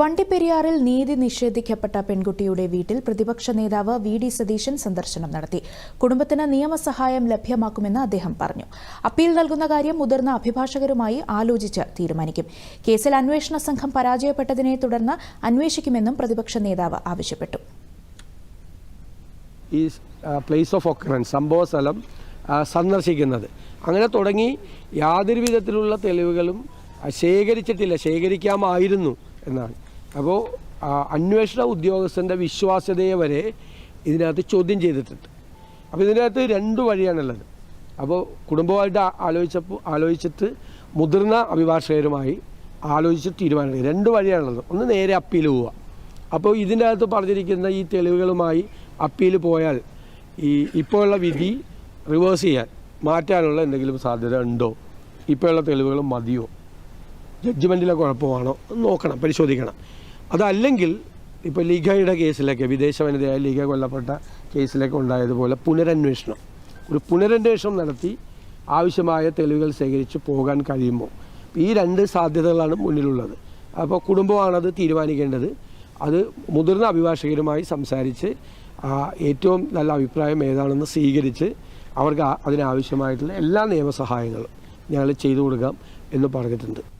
വണ്ടിപ്പെരിയാറിൽ നീതി നിഷേധിക്കപ്പെട്ട പെൺകുട്ടിയുടെ വീട്ടിൽ പ്രതിപക്ഷ നേതാവ് വി ഡി സതീശൻ സന്ദർശനം നടത്തി. കുടുംബത്തിന് നിയമസഹായം ലഭ്യമാക്കുമെന്ന് അദ്ദേഹം പറഞ്ഞു. അപ്പീൽ നൽകുന്ന കാര്യം മുതിർന്ന അഭിഭാഷകരുമായി ആലോചിച്ച് തീരുമാനിക്കും. കേസിൽ അന്വേഷണ സംഘം പരാജയപ്പെട്ടതിനെ തുടർന്ന് അന്വേഷിക്കുമെന്നും പ്രതിപക്ഷ നേതാവ് ആവശ്യപ്പെട്ടു. ഈ പ്ലേസ് ഓഫ് ഒക്കറൻസ് സന്ദർശിക്കുന്നത്. അങ്ങനെ തുടങ്ങി യാതൊരു വിധത്തിലുള്ള തെളിവുകളും ശേഖരിച്ചിട്ടില്ല. ശേഖരിക്കാമായിരുന്നു. എന്നാണ്. അപ്പോൾ അന്വേഷണ ഉദ്യോഗസ്ഥന്റെ വിശ്വാസ്യതയെ വരെ ഇതിനകത്ത് ചോദ്യം ചെയ്തിട്ടുണ്ട്. അപ്പോൾ ഇതിനകത്ത് രണ്ട് വഴിയാണുള്ളത്. അപ്പോൾ കുടുംബമായിട്ട് ആലോചിച്ചപ്പോൾ ആലോചിച്ചിട്ട് മുതിർന്ന അഭിഭാഷകരുമായി ആലോചിച്ച് തീരുമാനം രണ്ട് വഴിയാണുള്ളത്. ഒന്ന് നേരെ അപ്പീൽ പോവുക. അപ്പോൾ ഇതിന്റെ അകത്ത് പറഞ്ഞിരിക്കുന്ന ഈ തെളിവുകളുമായി അപ്പീൽ പോയാൽ ഈ ഇപ്പോഴുള്ള വിധി റിവേഴ്സ് ചെയ്യാൻ മാറ്റാനുള്ള എന്തെങ്കിലും സാധ്യത ഉണ്ടോ? ഇപ്പോഴുള്ള തെളിവുകൾ മതിയോ? ജഡ്ജ്മെന്റിലെ കുഴപ്പമാണോ? നോക്കണം പരിശോധിക്കണം. അതല്ലെങ്കിൽ ഇപ്പോൾ ലീഗയുടെ കേസിലൊക്കെ വിദേശ വനിതയായ ലീഗ കൊല്ലപ്പെട്ട കേസിലൊക്കെ ഉണ്ടായതുപോലെ പുനരന്വേഷണം. ഒരു പുനരന്വേഷണം നടത്തി ആവശ്യമായ തെളിവുകൾ ശേഖരിച്ച് പോകാൻ കഴിയുമ്പോൾ ഈ രണ്ട് സാധ്യതകളാണ് മുന്നിലുള്ളത്. അപ്പോൾ കുടുംബമാണത് തീരുമാനിക്കേണ്ടത്. അത് മുതിർന്ന അഭിഭാഷകരുമായി സംസാരിച്ച് ഏറ്റവും നല്ല അഭിപ്രായം ഏതാണെന്ന് സ്വീകരിച്ച് അവർക്ക് അതിനാവശ്യമായിട്ടുള്ള എല്ലാ നിയമസഹായങ്ങളും ഞങ്ങൾ ചെയ്തു കൊടുക്കാം എന്ന് പറഞ്ഞിട്ടുണ്ട്.